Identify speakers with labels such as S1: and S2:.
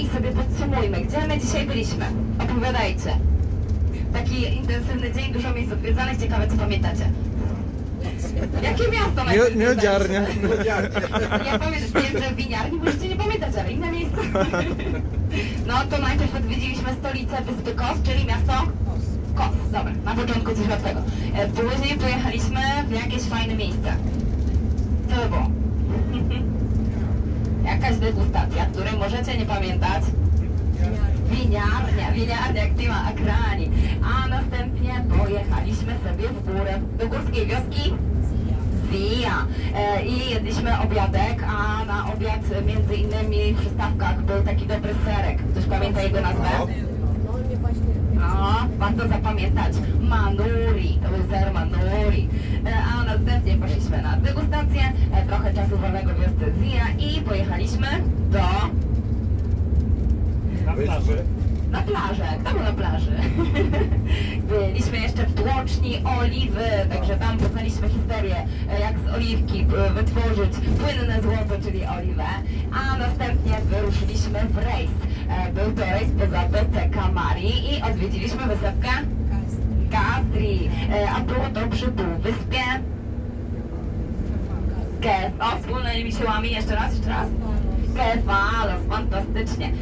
S1: i sobie podsumujmy, gdzie my dzisiaj byliśmy. Opowiadajcie. Taki intensywny dzień, dużo miejsc odwiedzanych, ciekawe co pamiętacie. Jakie miasto najpierw
S2: Nie, miodziarnia.
S1: Ja powiem, wiem, że winiarni możecie nie pamiętać, ale inne miejsce. No to najpierw odwiedziliśmy stolicę Wyspy Kos, czyli miasto Kos. Dobra, na początku coś łatwego. E, Później pojechaliśmy w jakieś fajne miejsce. Co to było? Degustacja, której możecie nie pamiętać. Winiarnia, winiarnia Klima Akrani. A następnie pojechaliśmy sobie w górę do górskiej wioski Zija. E, I jedliśmy obiadek, a na obiad między innymi w przystawkach był taki dobry serek. Ktoś pamięta jego nazwę? No, warto zapamiętać. Manuri, to był ser Manuri. E, A następnie poszliśmy na degustację, e, trochę czasu wolnego w wiosce Zija pojechaliśmy do...
S2: Wyspy.
S1: Na plażę. Kto był na plaży? Byliśmy jeszcze w tłoczni oliwy, także tam poznaliśmy historię, jak z oliwki e, wytworzyć płynne złoto, czyli oliwę. A następnie wyruszyliśmy w rejs. E, Był to rejs po Zatoce Kamari i odwiedziliśmy wysepkę Castri. E, A było to przy półwyspie Kef. O, wspólnymi siłami. Jeszcze raz, jeszcze raz. Kefalos, fantastycznie.